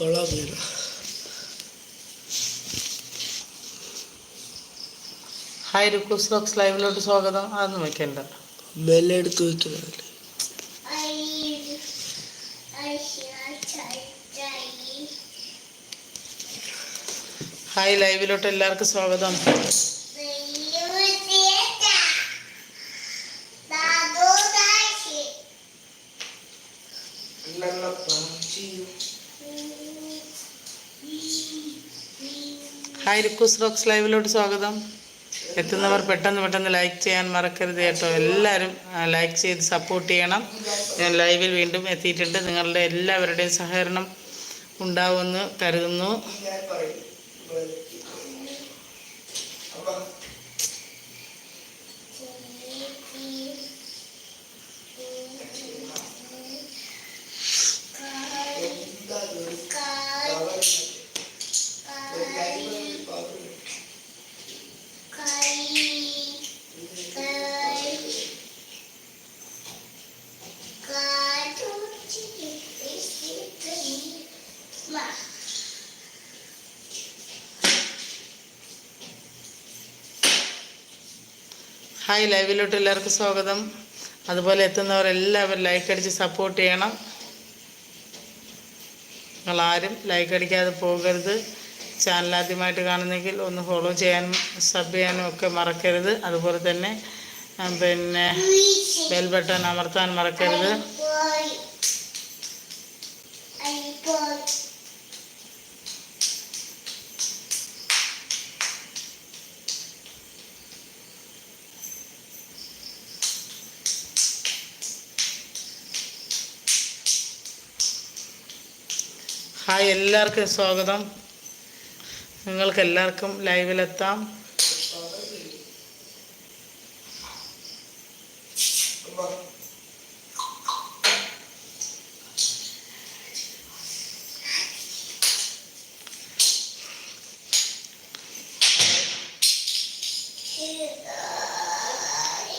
കൊള്ളാൻ hi റിക്കൂസ് box ലൈവിലോട്ട് സ്വാഗതം. അതൊന്നും വെക്കണ്ട. മെല്ലെ എടുത്ത് വെക്കുന്നതല്ലേ ഹായ് ലൈവിലോട്ട് എല്ലാവർക്കും സ്വാഗതം. ഹായ് റോക്സ് ലൈവിലോട്ട് സ്വാഗതം. എത്തുന്നവർ പെട്ടെന്ന് പെട്ടെന്ന് ലൈക്ക് ചെയ്യാൻ മറക്കരുത് കേട്ടോ. എല്ലാവരും ലൈക്ക് ചെയ്ത് സപ്പോർട്ട് ചെയ്യണം. ഞാൻ ലൈവിൽ വീണ്ടും എത്തിയിട്ടുണ്ട്. നിങ്ങളുടെ എല്ലാവരുടെയും സഹകരണം ഉണ്ടാവുമെന്ന് കരുതുന്നു. ഹായ് ലൈവിലോട്ട് എല്ലാവർക്കും സ്വാഗതം. അതുപോലെ എത്തുന്നവർ എല്ലാവരും ലൈക്ക് അടിച്ച് സപ്പോർട്ട് ചെയ്യണം. നിങ്ങൾ ആരും ലൈക്ക് അടിക്കാതെ പോകരുത്. ചാനൽ ആദ്യമായിട്ട് കാണുന്നെങ്കിൽ ഒന്ന് ഫോളോ ചെയ്യാനും സബ് ചെയ്യാനും ഒക്കെ മറക്കരുത്. അതുപോലെ തന്നെ പിന്നെ ബെൽ ബട്ടൺ അമർത്താൻ മറക്കരുത്. എല്ലാവർക്കും സ്വാഗതം. നിങ്ങൾക്ക് എല്ലാവർക്കും ലൈവിലെത്താം.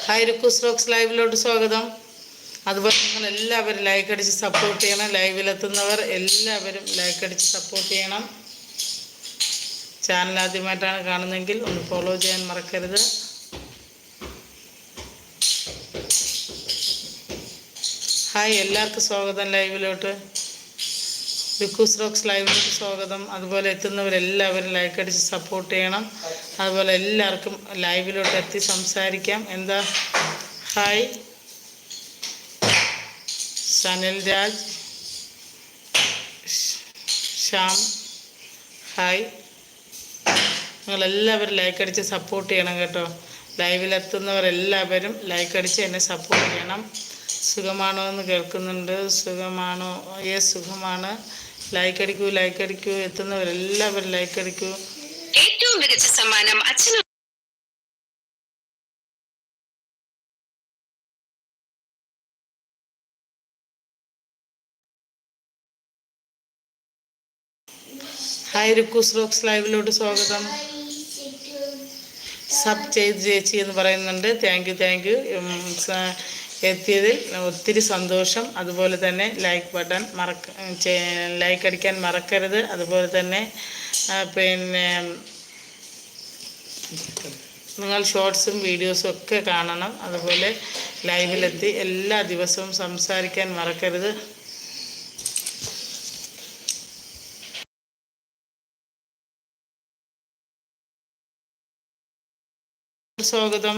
ഹായ് രുക്കൂസ് റോക്സ് ലൈവിലോട്ട് സ്വാഗതം. അതുപോലെ നിങ്ങൾ എല്ലാവരും ലൈക്ക് അടിച്ച് സപ്പോർട്ട് ചെയ്യണം. ലൈവിലെത്തുന്നവർ എല്ലാവരും ലൈക്ക് അടിച്ച് സപ്പോർട്ട് ചെയ്യണം. ചാനൽ ആദ്യമായിട്ടാണ് കാണുന്നതെങ്കിൽ ഒന്ന് ഫോളോ ചെയ്യാൻ മറക്കരുത്. ഹായ് എല്ലാവർക്കും സ്വാഗതം ലൈവിലോട്ട്. ബിക്കൂസ് റോക്സ് ലൈവിലോട്ട് സ്വാഗതം. അതുപോലെ എത്തുന്നവരെല്ലാവരും ലൈക്ക് അടിച്ച് സപ്പോർട്ട് ചെയ്യണം. അതുപോലെ എല്ലാവർക്കും ലൈവിലോട്ട് എത്തി സംസാരിക്കാം. എന്താ? Hi Sanil Raj Shyam hi. നിങ്ങളെല്ലാവരും ലൈക്ക് അടിച്ച് സപ്പോർട്ട് ചെയ്യണം കേട്ടോ. ലൈവിലെത്തുന്നവരെല്ലാവരും ലൈക്ക് അടിച്ച് എന്നെ സപ്പോർട്ട് ചെയ്യണം. സുഖമാണോ എന്ന് കേൾക്കുന്നുണ്ട്. സുഖമാണോ? ഏ സുഖമാണ്. ലൈക്ക് അടിക്കൂ ലൈക്ക് അടിക്കൂ എത്തുന്നവരെല്ലാവരും ലൈക്ക് അടിക്കൂ ഏറ്റവും മികച്ച സമ്മാനം അച്ഛനും ഹായ് റിക്കൂസ് റോക്സ് ലൈവിലോട്ട് സ്വാഗതം. സബ് ചെയ്ത് ചേച്ചി എന്ന് പറയുന്നുണ്ട്. താങ്ക് യു താങ്ക് യു എത്തിയതിൽ ഒത്തിരി സന്തോഷം. അതുപോലെ തന്നെ ലൈക്ക് ബട്ടൺ മറക്ക ലൈക്ക് അടിക്കാൻ മറക്കരുത്. അതുപോലെ തന്നെ പിന്നെ നിങ്ങൾ ഷോർട്സും വീഡിയോസും ഒക്കെ കാണണം. അതുപോലെ ലൈവിലെത്തി എല്ലാ ദിവസവും സംസാരിക്കാൻ മറക്കരുത്. സ്വാഗതം.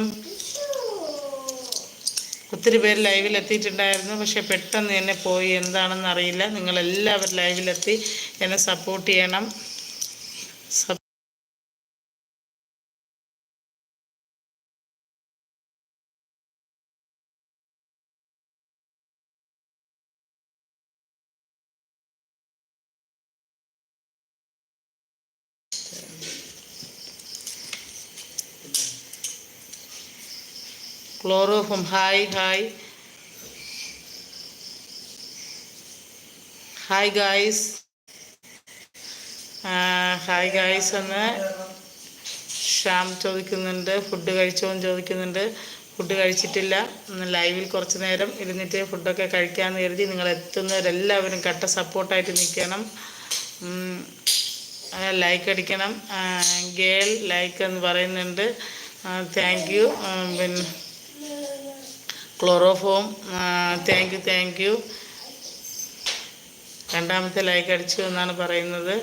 ഒത്തിരി പേര് ലൈവിൽ എത്തിയിട്ടുണ്ടായിരുന്നു. പക്ഷെ പെട്ടെന്ന് എന്നെ പോയി. എന്താണെന്ന് അറിയില്ല. നിങ്ങളെല്ലാവരും ലൈവിലെത്തി എന്നെ സപ്പോർട്ട് ചെയ്യണം. ക്ലോറോഫും hi hi hi guys hi guys എന്ന് ശ്യാം ചോദിക്കുന്നുണ്ട് ഫുഡ് കഴിച്ചോന്ന് ചോദിക്കുന്നുണ്ട്. ഫുഡ് കഴിച്ചിട്ടില്ല. ലൈവിൽ കുറച്ച് നേരം ഇരുന്നിട്ട് ഫുഡൊക്കെ കഴിക്കാമെന്ന് കരുതി നിങ്ങൾ എത്തുന്നവരെല്ലാവരും കട്ട സപ്പോർട്ടായിട്ട് നിൽക്കണം. ലൈക്ക് അടിക്കണം. ഗേൾ ലൈക്ക് എന്ന് പറയുന്നുണ്ട്. താങ്ക് യു പിന്നെ chloroform. Thank you thank you രണ്ടാമത്തെ ലൈക്ക് അടിച്ചു എന്നാണ് പറയുന്നത്.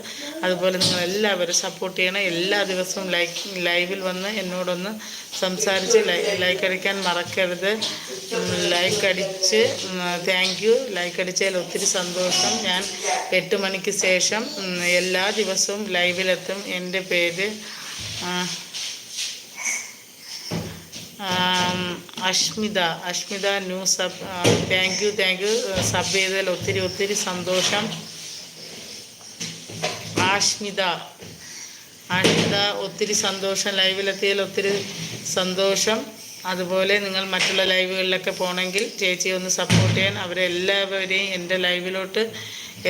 അതുപോലെ നിങ്ങൾ എല്ലാവരും സപ്പോർട്ട് ചെയ്യണം. എല്ലാ ദിവസവും ലൈക്ക് ലൈവിൽ വന്ന് എന്നോടൊന്ന് സംസാരിച്ച് ലൈക്ക് അടിക്കാൻ മറക്കരുത്. ലൈക്ക് അടിച്ച് താങ്ക് യു ലൈക്ക് അടിച്ചതിൽ ഒത്തിരി സന്തോഷം. ഞാൻ എട്ട് മണിക്ക് ശേഷം എല്ലാ ദിവസവും ലൈവിലെത്തും എന്റെ പേര് Ashmita Ashmita new sub thank you thank you sub ചെയ്തതിൽ ഒത്തിരി ഒത്തിരി സന്തോഷം. ആഷ്മിത ആഷ്മിത ഒത്തിരി സന്തോഷം ലൈവിലെത്തിയതിൽ ഒത്തിരി സന്തോഷം. അതുപോലെ നിങ്ങൾ മറ്റുള്ള ലൈവുകളിലൊക്കെ പോകണമെങ്കിൽ ചേച്ചിയെ ഒന്ന് സപ്പോർട്ട് ചെയ്യാൻ അവരെ എല്ലാവരെയും എന്റെ ലൈവിലോട്ട്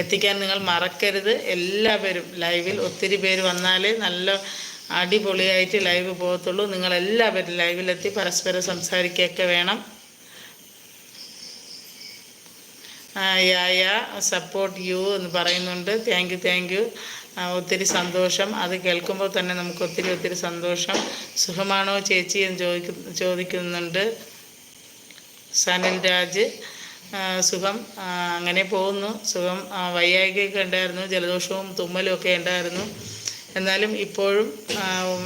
എത്തിക്കാൻ നിങ്ങൾ മറക്കരുത്. എല്ലാവരും ലൈവിൽ ഒത്തിരി പേര് വന്നാലേ നല്ല അടിപൊളിയായിട്ട് ലൈവ് പോകത്തുള്ളൂ. നിങ്ങളെല്ലാവരും ലൈവിലെത്തി പരസ്പരം സംസാരിക്കുകയൊക്കെ വേണം. യാ സപ്പോർട്ട് യു എന്ന് പറയുന്നുണ്ട്. താങ്ക് യു താങ്ക് യു ഒത്തിരി സന്തോഷം. അത് കേൾക്കുമ്പോൾ തന്നെ നമുക്ക് ഒത്തിരി ഒത്തിരി സന്തോഷം. സുഖമാണോ ചേച്ചി എന്ന് ചോദിക്കു ചോദിക്കുന്നുണ്ട്. സനിൽ രാജ് സുഖം അങ്ങനെ പോകുന്നു. സുഖം വയ്യായ്കയൊക്കെ ഉണ്ടായിരുന്നു. ജലദോഷവും തുമ്മലും ഒക്കെ ഉണ്ടായിരുന്നു. എന്നാലും ഇപ്പോഴും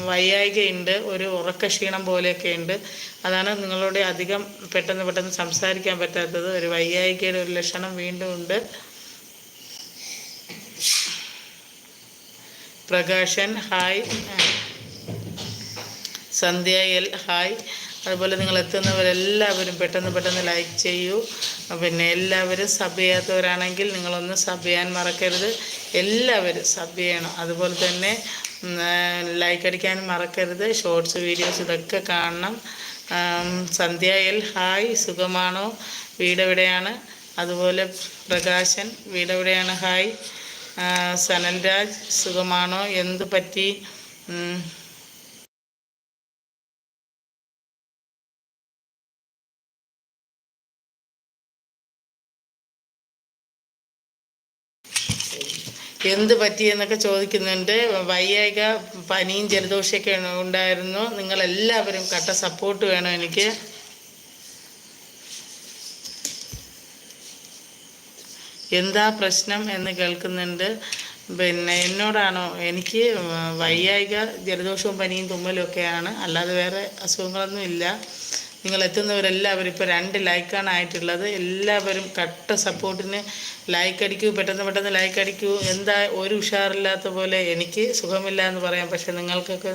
വയ്യായികയുണ്ട് ഒരു ഉറക്കക്ഷീണം പോലെയൊക്കെ ഉണ്ട് അതാണ് നിങ്ങളോട് അധികം പെട്ടെന്ന് പെട്ടെന്ന് സംസാരിക്കാൻ പറ്റാത്തത്. ഒരു വയ്യായികയുടെ ഒരു ലക്ഷണം വീണ്ടും ഉണ്ട്. Prakashan hi. Sandhya L hi. അതുപോലെ നിങ്ങൾ എത്തുന്നവരെല്ലാവരും പെട്ടെന്ന് പെട്ടെന്ന് ലൈക്ക് ചെയ്യൂ. പിന്നെ എല്ലാവരും സബ് ചെയ്യാത്തവരാണെങ്കിൽ നിങ്ങളൊന്ന് സബ് ചെയ്യാൻ മറക്കരുത്. എല്ലാവരും സബ് ചെയ്യണം. അതുപോലെ തന്നെ ലൈക്ക് അടിക്കാനും മറക്കരുത്. ഷോർട്സ് വീഡിയോസ് ഇതൊക്കെ കാണണം. ആം, സന്ധ്യ എൽ ഹായ് സുഖമാണോ? വീടെവിടെയാണ്? അതുപോലെ പ്രകാശൻ വീടെവിടെയാണ്? ഹായ്. സനൽരാജ് സുഖമാണോ? എന്ത് പറ്റി? എന്ത് പറ്റി എന്നൊക്കെ ചോദിക്കുന്നുണ്ട്. വയ്യായിക പനിയും ജലദോഷമൊക്കെ ഉണ്ടായിരുന്നു. നിങ്ങളെല്ലാവരും കട്ട സപ്പോർട്ട് വേണം എനിക്ക്. എന്താ പ്രശ്നം എന്ന് കേൾക്കുന്നുണ്ട്. പിന്നെ എന്നോടാണോ എനിക്ക് വയ്യായിക ജലദോഷവും പനിയും തുമ്മലും ഒക്കെയാണ്. അല്ലാതെ വേറെ അസുഖങ്ങളൊന്നും ഇല്ല നിങ്ങൾ എത്തുന്നവരെല്ലാവരും ഇപ്പോൾ രണ്ട് ലൈക്കാണ് ആയിട്ടുള്ളത്. എല്ലാവരും കട്ട സപ്പോർട്ടിന് ലൈക്ക് അടിക്കൂ പെട്ടെന്ന് പെട്ടെന്ന് ലൈക്ക് അടിക്കൂ എന്താ ഒരു ഉഷാറില്ലാത്ത പോലെ എനിക്ക് സുഖമില്ല എന്ന് പറയാം. പക്ഷെ നിങ്ങൾക്കൊക്കെ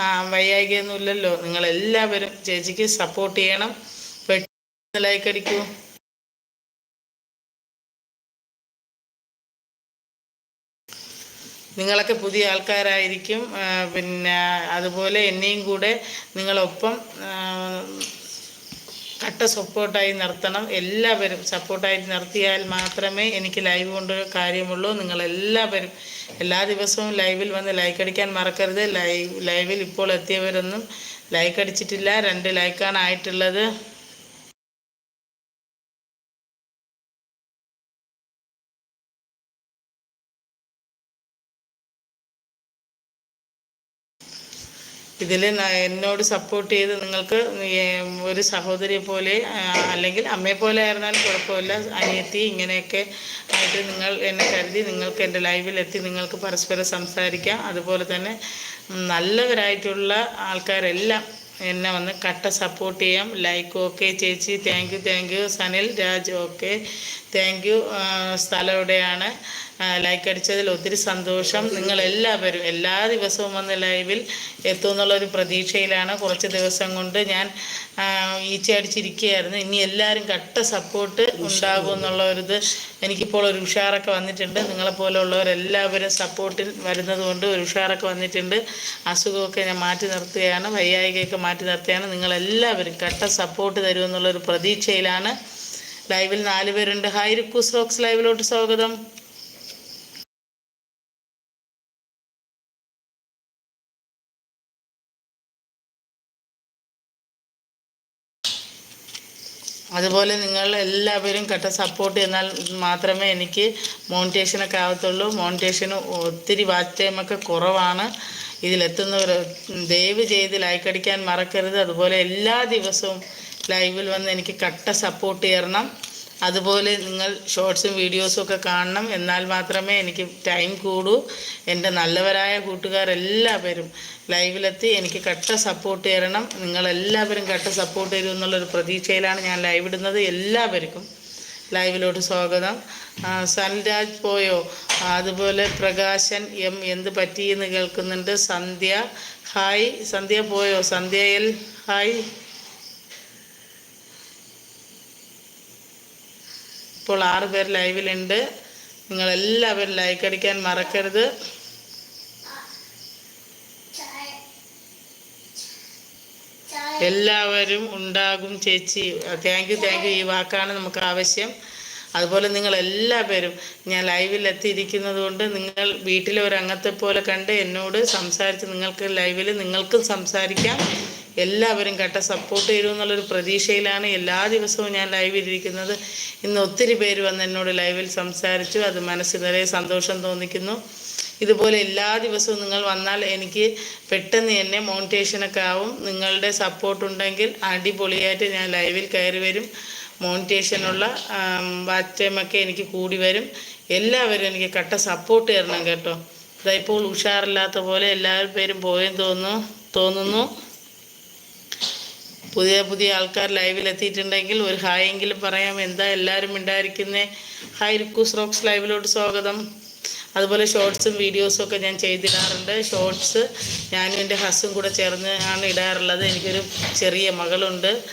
ആ, വയ്യായികയൊന്നും ഇല്ലല്ലോ നിങ്ങളെല്ലാവരും ചേച്ചിക്ക് സപ്പോർട്ട് ചെയ്യണം. പെട്ടെന്ന് ലൈക്ക് അടിക്കൂ നിങ്ങളൊക്കെ പുതിയ ആൾക്കാരായിരിക്കും. പിന്നെ അതുപോലെ എന്നെയും കൂടെ നിങ്ങളൊപ്പം ആ, കട്ട സപ്പോർട്ടായി നിർത്തണം. എല്ലാവരും സപ്പോർട്ടായി നിർത്തിയാൽ മാത്രമേ എനിക്ക് ലൈവ് കൊണ്ട് കാര്യമുള്ളൂ. നിങ്ങളെല്ലാവരും എല്ലാ ദിവസവും ലൈവിൽ വന്ന് ലൈക്ക് അടിക്കാൻ മറക്കരുത്. ലൈവ് ലൈവിൽ ഇപ്പോൾ എത്തിയവരൊന്നും ലൈക്ക് അടിച്ചിട്ടില്ല. രണ്ട് ലൈക്കാണ് ആയിട്ടുള്ളത്. ഇതിൽ എന്നോട് സപ്പോർട്ട് ചെയ്ത് നിങ്ങൾക്ക് ഒരു സഹോദരിയെ പോലെ അല്ലെങ്കിൽ അമ്മയെ പോലെ ആയിരുന്നാലും കുഴപ്പമില്ല. അനിയത്തി ഇങ്ങനെയൊക്കെ ആയിട്ട് നിങ്ങൾ എന്നെ കരുതി നിങ്ങൾക്ക് എന്റെ ലൈവിലെത്തി നിങ്ങൾക്ക് പരസ്പരം സംസാരിക്കാം. അതുപോലെ തന്നെ നല്ലവരായിട്ടുള്ള ആൾക്കാരെല്ലാം എന്നെ വന്ന് കട്ട സപ്പോർട്ട് ചെയ്യാം. ലൈക്ക് ഓക്കെ ചേച്ചി. Thank you thank you Sanil Raj okay thank you. സ്ഥലം എവിടെയാണ് ലൈക്ക് അടിച്ചതിൽ ഒത്തിരി സന്തോഷം. നിങ്ങളെല്ലാവരും എല്ലാ ദിവസവും വന്ന് ലൈവിൽ എത്തുമെന്നുള്ളൊരു പ്രതീക്ഷയിലാണ്. കുറച്ച് ദിവസം കൊണ്ട് ഞാൻ ഈച്ച അടിച്ചിരിക്കുകയായിരുന്നു ഇനി എല്ലാവരും കട്ട സപ്പോർട്ട് ഉണ്ടാകും എന്നുള്ള ഒരു ഇത് എനിക്കിപ്പോൾ ഒരു ഉഷാറൊക്കെ വന്നിട്ടുണ്ട്. നിങ്ങളെപ്പോലുള്ളവരെല്ലാവരും സപ്പോർട്ടിൽ വരുന്നത് കൊണ്ട് ഒരു ഉഷാറൊക്കെ വന്നിട്ടുണ്ട്. അസുഖമൊക്കെ ഞാൻ മാറ്റി നിർത്തുകയാണ്. വയ്യായികയൊക്കെ മാറ്റി നിർത്തുകയാണ്. നിങ്ങളെല്ലാവരും കട്ട സപ്പോർട്ട് തരുമെന്നുള്ളൊരു പ്രതീക്ഷയിലാണ്. ലൈവിൽ നാല് പേരുണ്ട്. ഹായ് റിക്കൂസ് റോക്സ് ലൈവിലോട്ട് സ്വാഗതം. അതുപോലെ നിങ്ങൾ എല്ലാവരും കട്ട സപ്പോർട്ട് ചെയ്താൽ മാത്രമേ എനിക്ക് മോണിറ്റേഷനൊക്കെ ആവത്തുള്ളൂ. മോണിറ്റേഷന് ഒത്തിരി വാച്ച് ടൈമൊക്കെ കുറവാണ്. ഇതിലെത്തുന്നവർ ദയവ് ചെയ്ത് ലൈക്ക് അടിക്കാൻ മറക്കരുത്. അതുപോലെ എല്ലാ ദിവസവും ലൈവിൽ വന്ന് എനിക്ക് കട്ട സപ്പോർട്ട് ചെയ്യണം. അതുപോലെ നിങ്ങൾ ഷോർട്സും വീഡിയോസും ഒക്കെ കാണണം. എന്നാൽ മാത്രമേ എനിക്ക് ടൈം കൂടൂ. എന്റെ നല്ലവരായ കൂട്ടുകാരെല്ലാവരും ലൈവിലെത്തി എനിക്ക് കട്ട സപ്പോർട്ട് തരണം. നിങ്ങളെല്ലാവരും കട്ട സപ്പോർട്ട് തരും എന്നുള്ളൊരു പ്രതീക്ഷയിലാണ് ഞാൻ ലൈവ് ഇടുന്നത്. എല്ലാവർക്കും ലൈവിലോട്ട് സ്വാഗതം. സൻരാജ് പോയോ? അതുപോലെ പ്രകാശൻ എം എന്ത് പറ്റിയെന്ന് കേൾക്കുന്നുണ്ട്. സന്ധ്യ ഹായ്. സന്ധ്യ പോയോ? സന്ധ്യയിൽ ഹായ്. ഇപ്പോൾ ആറ് പേർ ലൈവിലുണ്ട്. നിങ്ങളെല്ലാവരും ലൈക്ക് അടിക്കാൻ മറക്കരുത്. എല്ലാവരും ഉണ്ടാകും ചേച്ചി. താങ്ക് യു താങ്ക് യു ഈ വാക്കാണ് നമുക്ക് ആവശ്യം. അതുപോലെ നിങ്ങൾ എല്ലാവരും ഞാൻ ലൈവിൽ എത്തിയിരിക്കുന്നത് കൊണ്ട് നിങ്ങൾ വീട്ടിലെ ഒരു അംഗത്തെ പോലെ കണ്ട് എന്നോട് സംസാരിച്ച് നിങ്ങൾക്ക് ലൈവിൽ നിങ്ങൾക്കും സംസാരിക്കാം. എല്ലാവരും കേട്ട സപ്പോർട്ട് ചെയ്യുമെന്നുള്ളൊരു പ്രതീക്ഷയിലാണ് എല്ലാ ദിവസവും ഞാൻ ലൈവിൽ ഇരിക്കുന്നത് ഇന്ന് ഒത്തിരി പേര് വന്ന് എന്നോട് ലൈവിൽ സംസാരിച്ചു. അത് മനസ്സിൽ നിറയെ സന്തോഷം തോന്നിക്കുന്നു. ഇതുപോലെ എല്ലാ ദിവസവും നിങ്ങൾ വന്നാൽ എനിക്ക് പെട്ടെന്ന് തന്നെ മോണിറ്റേഷനൊക്കെ ആവും. നിങ്ങളുടെ സപ്പോർട്ട് ഉണ്ടെങ്കിൽ അടിപൊളിയായിട്ട് ഞാൻ ലൈവിൽ കയറി വരും. മോണിറ്റേഷനുള്ള വാച്ച് ടൈമൊക്കെ എനിക്ക് കൂടി വരും. എല്ലാവരും എനിക്ക് കട്ട സപ്പോർട്ട് തരണം കേട്ടോ. ഇതായിപ്പോൾ ഉഷാറില്ലാത്ത പോലെ എല്ലാവരും പേരും പോയെന്ന് തോന്നുന്നു തോന്നുന്നു. പുതിയ പുതിയ ആൾക്കാർ ലൈവിൽ എത്തിയിട്ടുണ്ടെങ്കിൽ ഒരു ഹായ് എങ്കിലും പറയാം. എന്താ എല്ലാവരും ഉണ്ടായിരിക്കുന്നേ ഹായ് റിക്കൂസ് റോക്സ് ലൈവിലോട്ട് സ്വാഗതം. അതുപോലെ ഷോർട്സും വീഡിയോസും ഒക്കെ ഞാൻ ചെയ്തിടാറുണ്ട്. ഷോർട്സ് ഞാനും എന്റെ ഹസ്സും കൂടെ ചേർന്ന് ആണ് ഇടാറുള്ളത്. എനിക്കൊരു ചെറിയ മകളുണ്ട്.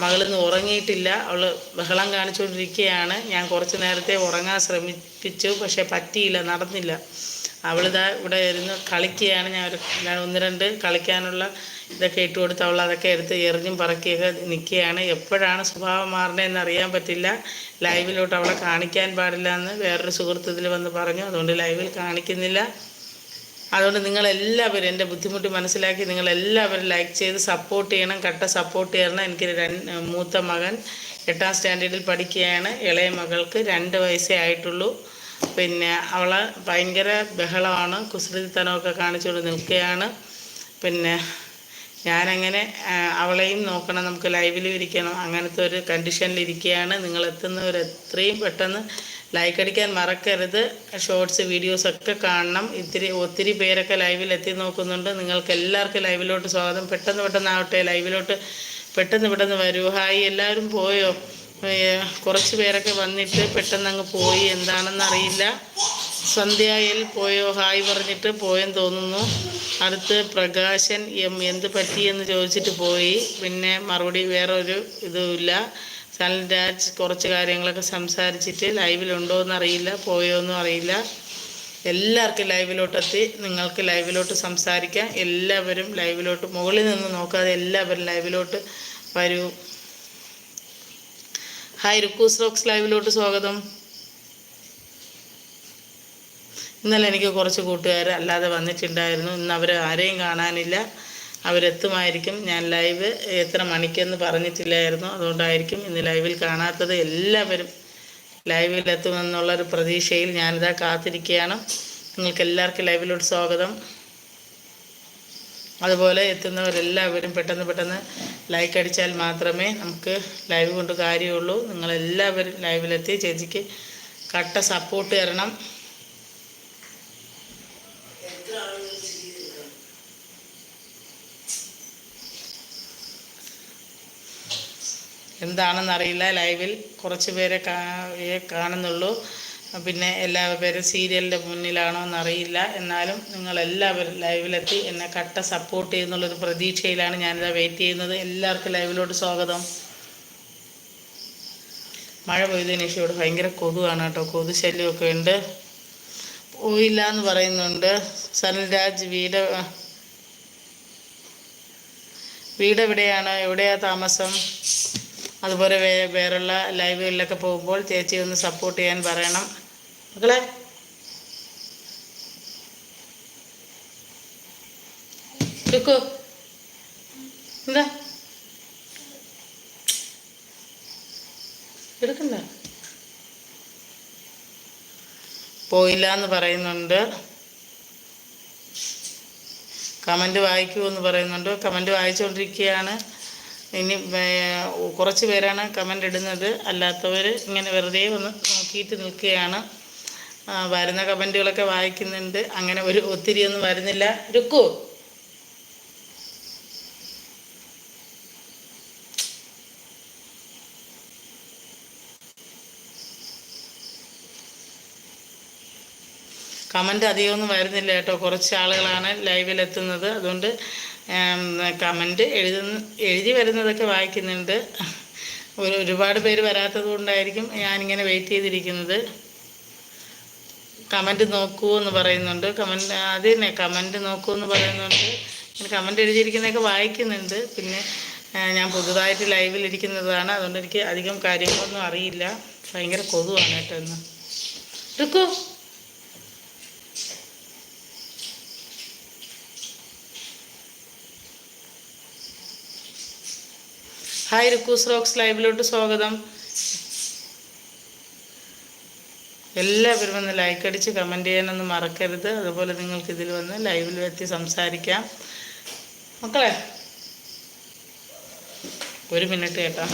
മകളിന്ന് ഉറങ്ങിയിട്ടില്ല. അവൾ ബഹളം കാണിച്ചുകൊണ്ടിരിക്കുകയാണ്. ഞാൻ കുറച്ച് നേരത്തെ ഉറങ്ങാൻ ശ്രമിപ്പിച്ചു. പക്ഷേ പറ്റിയില്ല നടന്നില്ല. അവളിതാ ഇവിടെ ഇരുന്ന് കളിക്കുകയാണ്. ഞാൻ ഒരു ഒന്ന് രണ്ട് കളിക്കാനുള്ള ഇതൊക്കെ ഇട്ട് കൊടുത്ത് അതൊക്കെ എടുത്ത് എറിഞ്ഞും പറക്കിയൊക്കെ നിൽക്കുകയാണ്. എപ്പോഴാണ് സ്വഭാവം മാറണതെന്ന് അറിയാൻ പറ്റില്ല. ലൈവിലോട്ട് അവളെ കാണിക്കാൻ പാടില്ല എന്ന് വേറൊരു സുഹൃത്ത് വന്ന് പറഞ്ഞു. അതുകൊണ്ട് ലൈവിൽ കാണിക്കുന്നില്ല. അതുകൊണ്ട് നിങ്ങളെല്ലാവരും എന്റെ ബുദ്ധിമുട്ട് മനസ്സിലാക്കി നിങ്ങളെല്ലാവരും ലൈക്ക് ചെയ്ത് സപ്പോർട്ട് ചെയ്യണം. കട്ട സപ്പോർട്ട് ചെയ്യണം എനിക്ക് മൂത്ത മകൻ എട്ടാം സ്റ്റാൻഡേർഡിൽ പഠിക്കുകയാണ്. ഇളയ മകൾക്ക് രണ്ട് വയസ്സേ ആയിട്ടുള്ളൂ. പിന്നെ അവൾ ഭയങ്കര ബഹളമാണ്. കുസൃതിത്തനമൊക്കെ കാണിച്ചുകൊണ്ട് നിൽക്കുകയാണ്. പിന്നെ ഞാനങ്ങനെ അവളെയും നോക്കണം നമുക്ക് ലൈവിലും ഇരിക്കണം. അങ്ങനത്തെ ഒരു കണ്ടീഷനിലിരിക്കുകയാണ് നിങ്ങൾ എത്തുന്നവർ എത്രയും പെട്ടെന്ന് ലൈക്ക് അടിക്കാൻ മറക്കരുത്. ഷോർട്സ് വീഡിയോസ് ഒക്കെ കാണണം. ഇത്തിരി ഒത്തിരി പേരൊക്കെ ലൈവിൽ എത്തി നോക്കുന്നുണ്ട്. നിങ്ങൾക്ക് എല്ലാവർക്കും ലൈവിലോട്ട് സ്വാഗതം. പെട്ടെന്ന് പെട്ടെന്ന് ആവട്ടെ ലൈവിലോട്ട് പെട്ടെന്ന് പെട്ടെന്ന് വരൂ. ഹായ് എല്ലാവരും പോയോ? കുറച്ച് പേരൊക്കെ വന്നിട്ട് പെട്ടെന്ന് അങ്ങ് പോയി. എന്താണെന്ന് അറിയില്ല സന്ധ്യയിൽ പോയോ? ഹായ് പറഞ്ഞിട്ട് പോയെന്ന് തോന്നുന്നു. അടുത്ത് പ്രകാശൻ എം എന്ത് പറ്റിയെന്ന് ചോദിച്ചിട്ട് പോയി. പിന്നെ മറുപടി വേറൊരു ഇതുമില്ല സൽരാജ് കുറച്ച് കാര്യങ്ങളൊക്കെ സംസാരിച്ചിട്ട് ലൈവിലുണ്ടോ എന്നറിയില്ല പോയോ എന്നും അറിയില്ല. എല്ലാവർക്കും ലൈവിലോട്ടെത്തി. നിങ്ങൾക്ക് ലൈവിലോട്ട് സംസാരിക്കാം. എല്ലാവരും ലൈവിലോട്ട് മുകളിൽ നിന്ന് നോക്കാതെ എല്ലാവരും ലൈവിലോട്ട് വരൂ. ഹായ് റുക്കൂസ് റോക്സ് ലൈവിലോട്ട് സ്വാഗതം. ഇന്നലെ എനിക്ക് കുറച്ച് കൂട്ടുകാർ അല്ലാതെ വന്നിട്ടുണ്ടായിരുന്നു. ഇന്ന് അവർ ആരെയും കാണാനില്ല. അവരെത്തുമായിരിക്കും. ഞാൻ ലൈവ് എത്ര മണിക്കെന്ന് പറഞ്ഞിട്ടില്ലായിരുന്നു. അതുകൊണ്ടായിരിക്കും ഇന്ന് ലൈവിൽ കാണാത്തത്. എല്ലാവരും ലൈവിൽ എത്തുമെന്നുള്ളൊരു പ്രതീക്ഷയിൽ ഞാനിതാ കാത്തിരിക്കുകയാണ്. നിങ്ങൾക്ക് എല്ലാവർക്കും ലൈവിലോട്ട് സ്വാഗതം. അതുപോലെ എത്തുന്നവരെല്ലാവരും പെട്ടെന്ന് പെട്ടെന്ന് ലൈക്ക് അടിച്ചാൽ മാത്രമേ നമുക്ക് ലൈവ് കൊണ്ട് കാര്യമുള്ളൂ. നിങ്ങളെല്ലാവരും ലൈവിലെത്തി ചേച്ചിക്ക് കട്ട സപ്പോർട്ട് തരണം. എന്താണെന്നറിയില്ല. ലൈവിൽ കുറച്ച് പേരെ കാണുന്നുള്ളൂ. പിന്നെ എല്ലാ പേരും സീരിയലിന്റെ മുന്നിലാണോ എന്നറിയില്ല. എന്നാലും നിങ്ങളെല്ലാവരും ലൈവിലെത്തി എന്നെ കട്ട സപ്പോർട്ട് ചെയ്യുന്നുള്ളൊരു പ്രതീക്ഷയിലാണ് ഞാനിതാ വെയിറ്റ് ചെയ്യുന്നത്. എല്ലാവർക്കും ലൈവിലോട്ട് സ്വാഗതം. മഴ പെയ്തതിന് ശേഷം ഇവിടെ ഭയങ്കര കൊതുവാണ് കേട്ടോ. കൊതു ശല്യമൊക്കെ ഉണ്ട്. പോയില്ല എന്ന് പറയുന്നുണ്ട് സനൽരാജ് വീട് വീടെവിടെയാണ്? എവിടെയാണ് എവിടെയാ താമസം? അതുപോലെ വേ വേറുള്ള ലൈവുകളിലൊക്കെ പോകുമ്പോൾ ചേച്ചി ഒന്ന് സപ്പോർട്ട് ചെയ്യാൻ പറയണം. മക്കളെ? ലുക്കു എന്താ? എടുക്കണ്ട. പോയില്ല എന്ന് പറയുന്നുണ്ട് കമന്റ് എന്ന് പറയുന്നുണ്ട്. കമന്റ് വായിച്ചുകൊണ്ടിരിക്കുകയാണ് ഇനി കുറച്ച് പേരാണ് കമന്റ് ഇടുന്നത്. അല്ലാത്തവർ ഇങ്ങനെ വെറുതെ ഒന്ന് നോക്കിയിട്ട് നിൽക്കുകയാണ്. വരുന്ന കമന്റുകളൊക്കെ വായിക്കുന്നുണ്ട്. അങ്ങനെ ഒരു ഒത്തിരിയൊന്നും വരുന്നില്ല. രുക്കു. കമന്റ് അധികമൊന്നും വരുന്നില്ല കേട്ടോ. കുറച്ച് ആളുകളാണ് ലൈവിലെത്തുന്നത് അതുകൊണ്ട് കമന്റ് എഴുതുന്ന എഴുതി വരുന്നതൊക്കെ വായിക്കുന്നുണ്ട്. ഒരു ഒരുപാട് പേര് വരാത്തത് കൊണ്ടായിരിക്കും ഞാനിങ്ങനെ വെയിറ്റ് ചെയ്തിരിക്കുന്നത്. കമന്റ് നോക്കൂ എന്ന് പറയുന്നുണ്ട്. കമന്റ് അത് തന്നെ കമന്റ് നോക്കൂ എന്ന് പറയുന്നുണ്ട്. ഞാൻ കമന്റ് എഴുതിയിരിക്കുന്നതൊക്കെ വായിക്കുന്നുണ്ട്. പിന്നെ ഞാൻ പുതുതായിട്ട് ലൈവിൽ ഇരിക്കുന്നതാണ്. അതുകൊണ്ട് എനിക്ക് അധികം കാര്യങ്ങളൊന്നും അറിയില്ല. ഭയങ്കര കൊതുവാണ് കേട്ടോ ഇന്ന്. എടുക്കൂ ഹായ് റിക്കൂസ് റോക്സ് ലൈവിലോട്ട് സ്വാഗതം. എല്ലാവരും ഒന്ന് ലൈക്ക് അടിച്ച് കമന്റ് ചെയ്യാനൊന്നും മറക്കരുത്. അതുപോലെ നിങ്ങൾക്ക് ഇതിൽ വന്ന് ലൈവിൽ എത്തി സംസാരിക്കാം. മക്കളെ ഒരു മിനിറ്റ് കേട്ടോ.